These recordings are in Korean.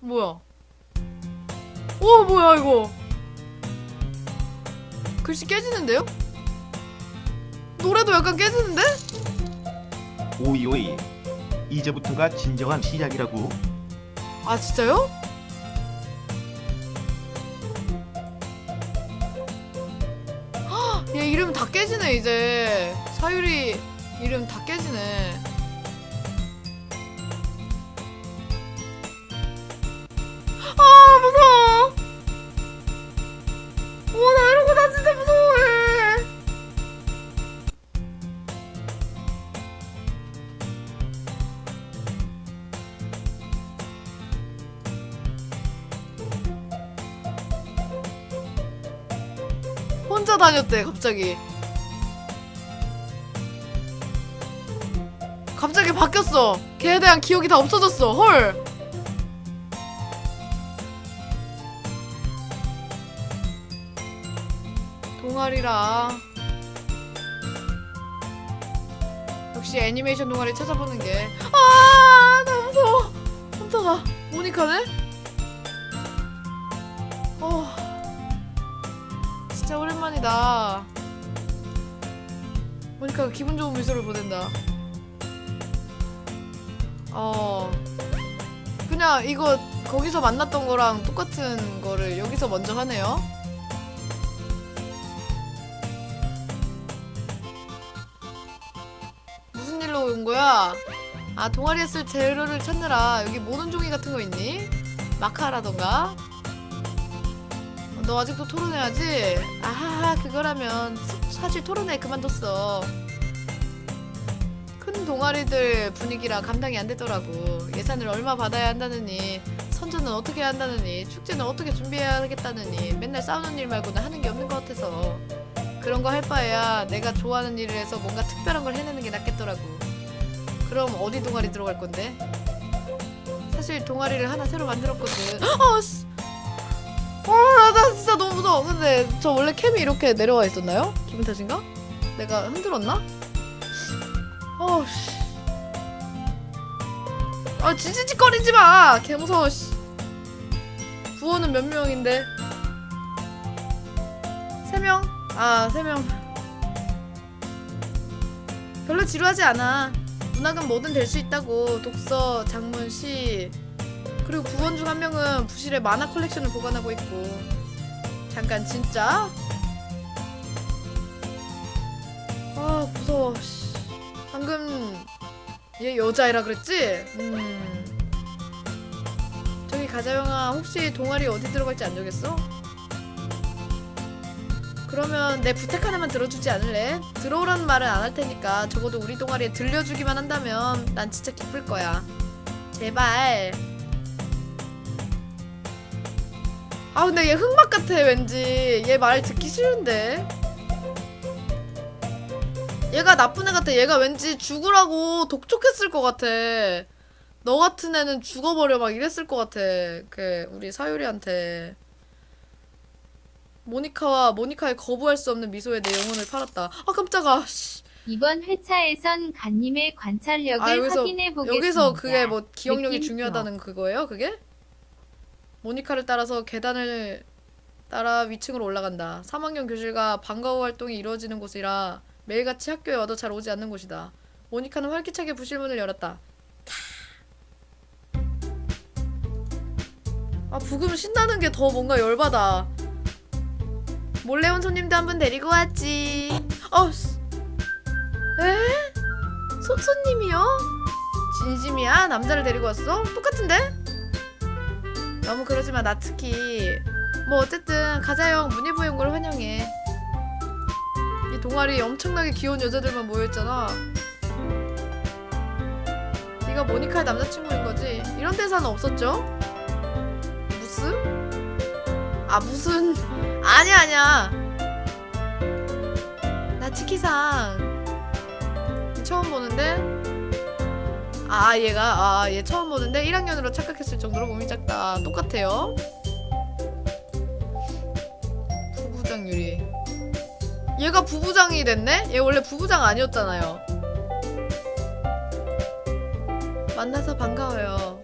뭐야? 오 뭐야 이거? 글씨 깨지는데요? 노래도 약간 깨지는데? 오이 오이 이제부터가 진정한 시작이라고 아 진짜요? 헉, 얘 이름 다 깨지네 이제 사유리 이름 다 깨지네 다녔대 갑자기. 갑자기 바뀌었어. 걔에 대한 기억이 다 없어졌어. 헐! 동아리라. 역시 애니메이션 동아리 찾아보는 게아 너무 무서워. 혼자가. 모니카네? 진짜 오랜만이다. 보니까 기분 좋은 미소를 보낸다. 어. 그냥 이거 거기서 만났던 거랑 똑같은 거를 여기서 먼저 하네요. 무슨 일로 온 거야? 아, 동아리에 쓸 재료를 찾느라 여기 모든 종이 같은 거 있니? 마카라던가? 너 아직도 토론해야지? 아하하 그거라면 사- 사실 토론회 그만뒀어 큰 동아리들 분위기라 감당이 안 되더라고 예산을 얼마 받아야 한다느니 선전은 어떻게 한다느니 축제는 어떻게 준비해야 하겠다느니 맨날 싸우는 일 말고는 하는 게 없는 것 같아서 그런 거 할 바에야 내가 좋아하는 일을 해서 뭔가 특별한 걸 해내는 게 낫겠더라고 그럼 어디 동아리 들어갈 건데? 사실 동아리를 하나 새로 만들었거든 어, 씨. 어, 진짜 너무 무서워. 근데 저 원래 캠이 이렇게 내려와 있었나요? 기분 탓인가? 내가 흔들었나? 어, 씨. 아, 지지직거리지 마! 개 무서워, 씨. 부원은 몇 명인데? 세 명? 아, 세 명. 별로 지루하지 않아. 문학은 뭐든 될 수 있다고. 독서, 장문, 시, 그리고 부원 중 한 명은 부실에 만화 컬렉션을 보관하고 있고 잠깐 진짜? 아 무서워 씨. 방금 얘 여자애라 그랬지? 음 저기 가자영아 혹시 동아리 어디 들어갈지 안 정했어? 그러면 내 부탁 하나만 들어주지 않을래? 들어오라는 말은 안 할 테니까 적어도 우리 동아리에 들려주기만 한다면 난 진짜 기쁠 거야 제발 아 근데 얘 흑막 같아 왠지. 얘 말 듣기 싫은데. 얘가 나쁜 애 같아. 얘가 왠지 죽으라고 독촉했을 것 같아. 너 같은 애는 죽어버려 막 이랬을 것 같아. 그 우리 사유리한테. 모니카와 모니카의 거부할 수 없는 미소에 내 영혼을 팔았다. 아 깜짝아. 씨. 이번 회차에선 간님의 관찰력을 아, 여기서- 확인해 보겠습니다. 여기서 그게 뭐 기억력이 느낌 중요하다는 그거예요 그게? 모니카를 따라서 계단을 따라 위층으로 올라간다. 3학년 교실과 방과후 활동이 이루어지는 곳이라 매일같이 학교에 와도 잘 오지 않는 곳이다. 모니카는 활기차게 부실문을 열었다. 타. 아 부금 신나는 게 더 뭔가 열받아. 몰래 온 손님도 한 분 데리고 왔지. 어, 씨. 에? 손 손님이요? 진심이야? 남자를 데리고 왔어? 똑같은데? 너무 그러지 마, 나 특히. 뭐 어쨌든 가자형 문예부 연구를 환영해. 이 동아리 엄청나게 귀여운 여자들만 모여있잖아. 네가 모니카의 남자친구인 거지? 이런 대사는 없었죠? 무슨? 아 무슨? 아니야 아니야. 나 치키상 처음 보는데 아 얘가 아 얘 처음 보는데 1학년으로 착각했을 정도로 몸이 작다 똑같아요 부부장 유리 얘가 부부장이 됐네? 얘 원래 부부장 아니었잖아요 만나서 반가워요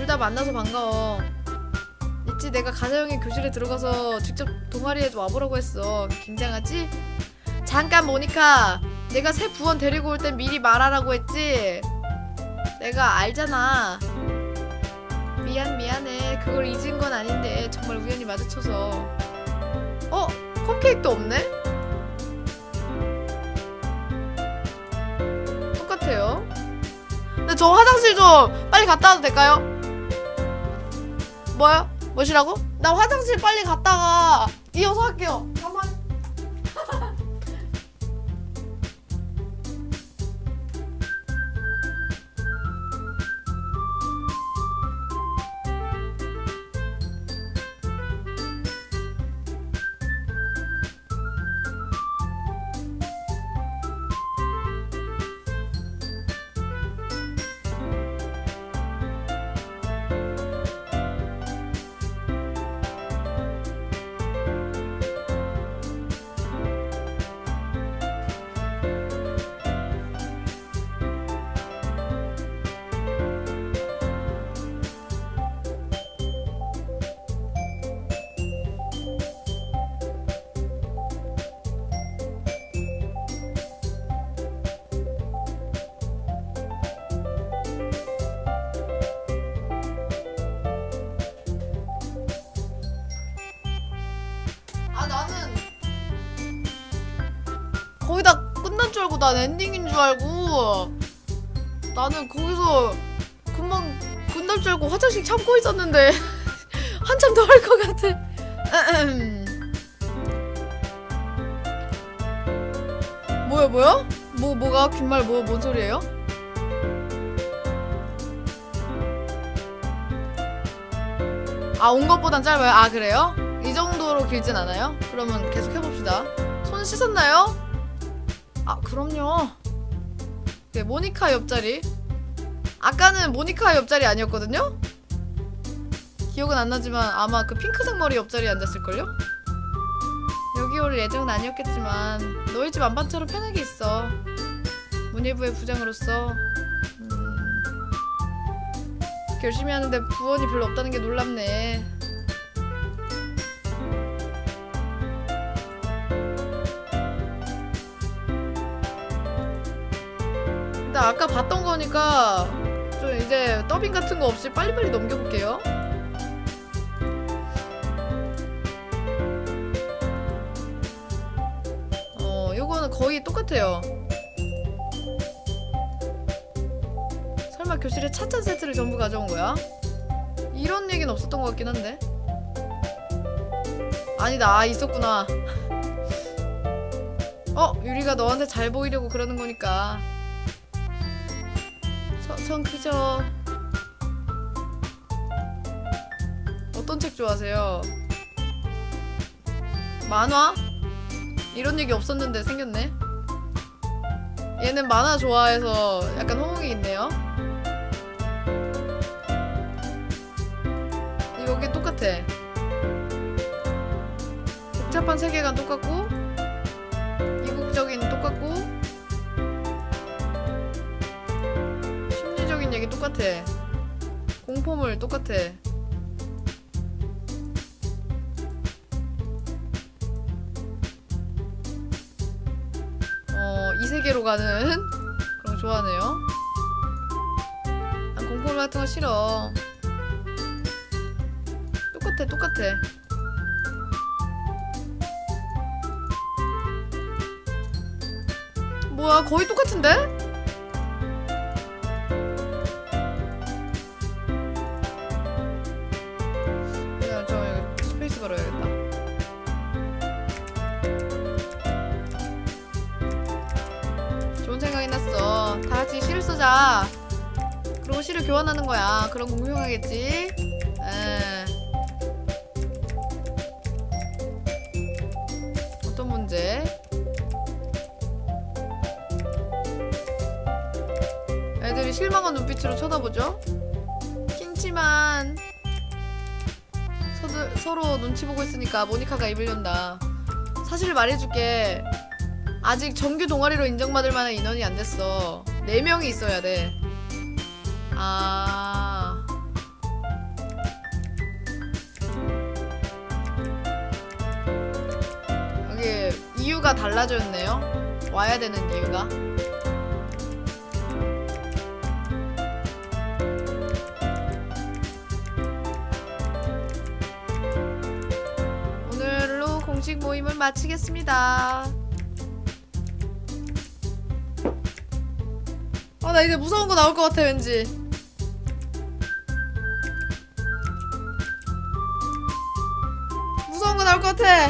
둘다 만나서 반가워. 있지 내가 가자형의 교실에 들어가서 직접 동아리에도 와보라고 했어. 긴장하지? 잠깐 모니카. 내가 새 부원 데리고 올 땐 미리 말하라고 했지. 내가 알잖아. 미안 미안해. 그걸 잊은 건 아닌데 정말 우연히 마주쳐서. 어? 컵케이크도 없네? 똑같아요. 근데 저 화장실 좀 빨리 갔다 와도 될까요? 뭐요? 뭐시라고? 나 화장실 빨리 갔다가 이어서 할게요. 거의 다 끝난 줄 알고 난 엔딩인 줄 알고 나는 거기서 금방 끝날 줄 알고 화장실 참고 있었는데 한참 더 할 것 같아. 뭐야 뭐야? 뭐 뭐가 귓말 뭐 뭔 소리예요? 아 온 것보단 짧아요? 아 그래요? 이 정도로 길진 않아요? 그러면 계속 해봅시다. 손 씻었나요? 아 그럼요. 네 모니카 옆자리. 아까는 모니카 옆자리 아니었거든요? 기억은 안 나지만 아마 그 핑크색 머리 옆자리에 앉았을걸요? 여기 올 예정은 아니었겠지만 너희 집 안방처럼 편하게 있어. 문예부의 부장으로서 음, 열심히 하는데 부원이 별로 없다는 게 놀랍네. 근데 아까 봤던 거니까 좀 이제 더빙 같은 거 없이 빨리빨리 넘겨볼게요. 어, 요거는 거의 똑같아요. 설마 교실에 차찬 세트를 전부 가져온 거야? 이런 얘기는 없었던 것 같긴 한데. 아니다, 아, 있었구나. 어, 유리가 너한테 잘 보이려고 그러는 거니까. 저, 전 그저 어떤 책 좋아하세요? 만화? 이런 얘기 없었는데 생겼네. 얘는 만화 좋아해서 약간 호응이 있네요. 여기 똑같아. 복잡한 세계관 똑같고 이국적인 똑같고 똑같아. 공포물 똑같아. 어, 이 세계로 가는 그런 거 좋아하네요. 난 공포물 같은 거 싫어. 똑같아, 똑같아. 뭐야, 거의 똑같은데? 걸어야겠다. 좋은 생각이 났어. 다 같이 시를 쓰자. 그리고 시를 교환하는 거야. 그럼 공평하겠지? 에. 어떤 문제? 애들이 실망한 눈빛으로 쳐다보죠? 킹치만 서로 눈치 보고 있으니까 모니카가 입을 연다. 사실 말해줄게. 아직 정규 동아리로 인정받을 만한 인원이 안 됐어. 네 명이 있어야 돼. 아. 여기 이유가 달라졌네요. 와야 되는 이유가. 공식 모임을 마치겠습니다. 아, 나 이제 무서운 거 나올 것 같아, 왠지. 무서운 거 나올 것 같아.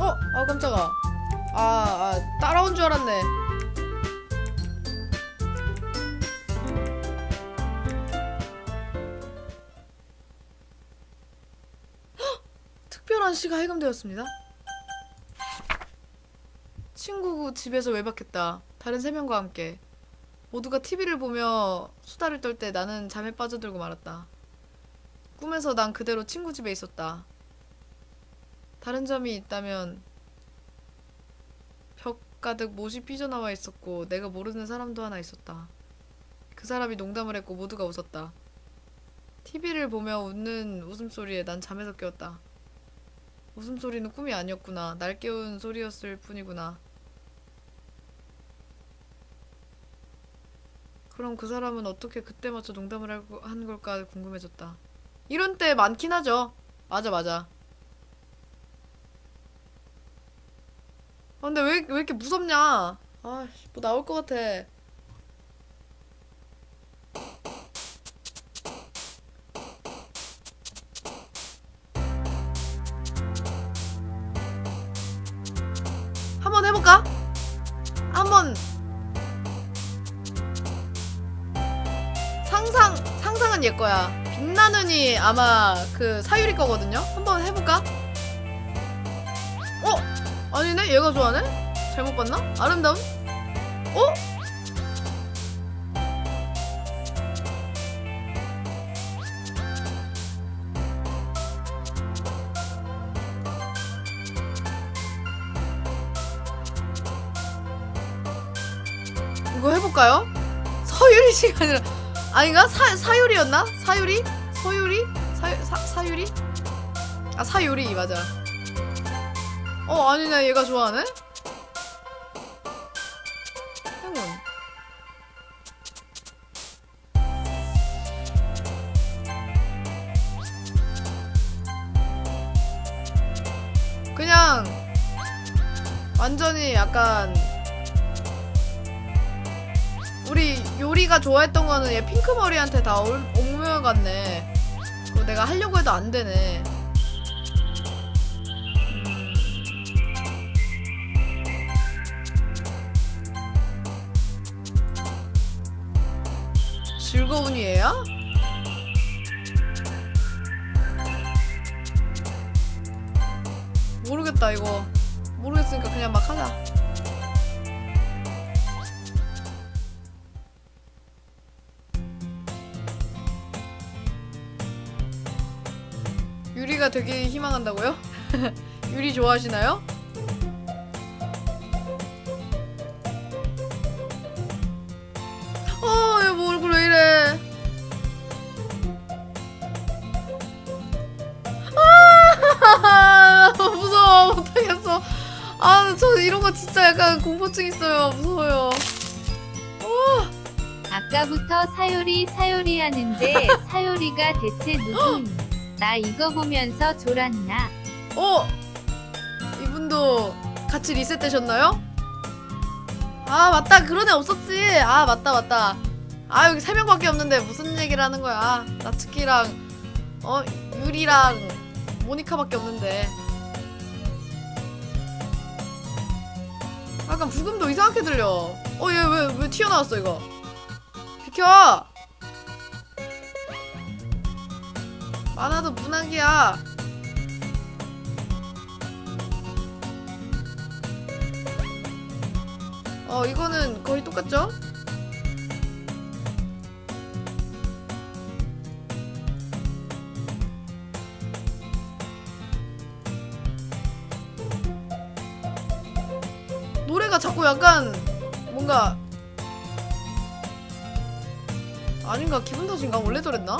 어? 아 깜짝아. 아, 아 따라온 줄 알았네. 특별한 시가 해감되었습니다. 친구 집에서 외박했다. 다른 세 명과 함께. 모두가 TV를 보며 수다를 떨 때 나는 잠에 빠져들고 말았다. 꿈에서 난 그대로 친구 집에 있었다. 다른 점이 있다면 벽 가득 못이 삐져나와 있었고 내가 모르는 사람도 하나 있었다. 그 사람이 농담을 했고 모두가 웃었다. TV를 보며 웃는 웃음소리에 난 잠에서 깨었다. 웃음소리는 꿈이 아니었구나. 날 깨운 소리였을 뿐이구나. 그럼 그 사람은 어떻게 그때 맞춰 농담을 한 걸까 궁금해졌다. 이런 때 많긴 하죠. 맞아, 맞아. 아, 근데 왜, 왜 이렇게 무섭냐? 아, 씨, 뭐 나올 것 같아. 상상 상상은 얘 거야. 빛나는이 아마 그 사유리 거거든요. 한번 해볼까? 어? 아니네. 얘가 좋아하네. 잘못 봤나? 아름다운? 어? 이거 해볼까요? 서유리 씨가 아니라 아닌가? 사, 사유리였나? 사유리? 서유리? 사, 사, 사유리? 아 사유리 맞아 어 아니네 얘가 좋아하네? 행운 그냥 완전히 약간 우리 요리가 좋아했던 거는 얘 핑크 머리한테 다 올- 옮겨갔네. 그거 내가 하려고 해도 안 되네. 음. 즐거운 얘야? 모르겠다 이거 모르겠으니까 그냥 막 하자. 유리가 되게 희망한다고요? 유리 좋아하시나요? 어, 얘뭐 얼굴 왜 이래? 아, 무서워, 못하겠어. 아, 저 이런 거 진짜 약간 공포증 있어요. 무서워요. 아까부터 사요리 사요리 하는데 사요리가 대체 누군? 나 이거 보면서 졸았나? 어? 이분도 같이 리셋되셨나요? 아 맞다. 그런 애 없었지. 아 맞다 맞다. 아 여기 세 명밖에 없는데 무슨 얘기를 하는 거야? 아, 나츠키랑 어 유리랑 모니카밖에 없는데. 약간 부금도 이상하게 들려. 어 얘 왜 왜 튀어나왔어 이거? 비켜 많아도 문학이야 어 이거는 거의 똑같죠? 노래가 자꾸 약간 뭔가 아닌가 기분 탓인가 원래 저랬나?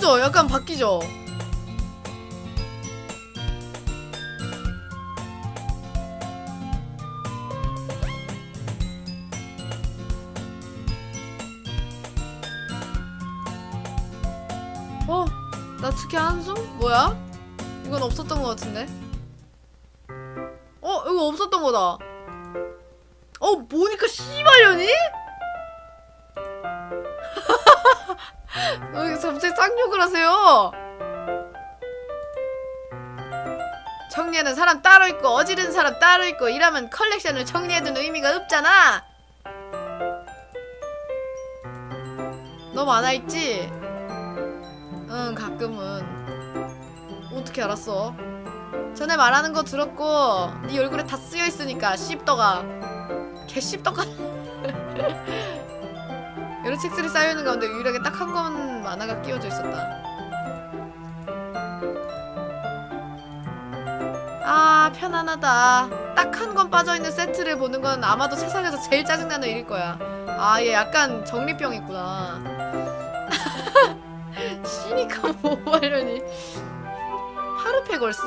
그죠? 약간 바뀌죠? 어? 나츠키 한숨? 뭐야? 이건 없었던 것 같은데? 어? 이거 없었던 거다. 어? 보니까 씨발년이? 왜 갑자기 쌍욕을 하세요? 청년은 사람 따로 있고 어지른 사람 따로 있고 이러면 컬렉션을 정리해둔 의미가 없잖아. 너 만화 있지? 응 가끔은. 어떻게 알았어? 전에 말하는 거 들었고 네 얼굴에 다 쓰여 있으니까 씹더가 개 씹더가. 여러 책들이 쌓여있는 가운데 유일하게 딱 한 권 만화가 끼워져 있었다. 아 편안하다. 딱 한 권 빠져있는 세트를 보는 건 아마도 세상에서 제일 짜증나는 일일 거야. 아 얘 약간 정리병 있구나. 시니카 모발련이 파르페걸스?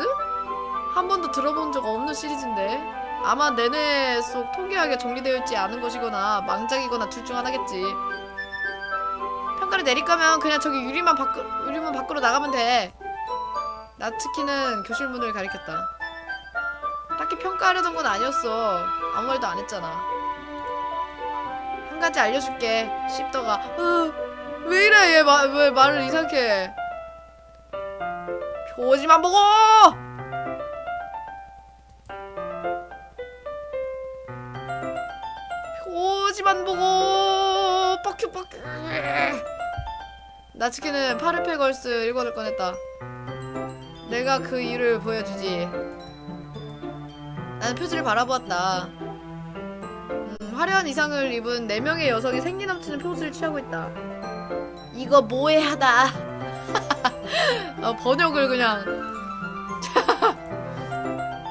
한 번도 들어본 적 없는 시리즈인데 아마 내내 속 통계하게 정리되어 있지 않은 것이거나 망작이거나 둘 중 하나겠지. 평가를 내릴 거면 그냥 저기 유리만 밖 유리문 밖으로 나가면 돼. 나츠키는 교실 문을 가리켰다. 딱히 평가하려던 건 아니었어. 아무 말도 안 했잖아. 한 가지 알려줄게. 씹더가. 어, 왜 이래 얘 마, 왜 말을 이상하게 해. 표지만 보고! 표지만 보고! 뻑큐 뻑큐! 나츠키는 파르페걸스 1권을 꺼냈다. 내가 그 이유를 보여주지. 나는 표지를 바라보았다. 음, 화려한 의상을 입은 4명의 여성이 생기 넘치는 포즈를 취하고 있다. 이거 뭐해하다. 어, 번역을 그냥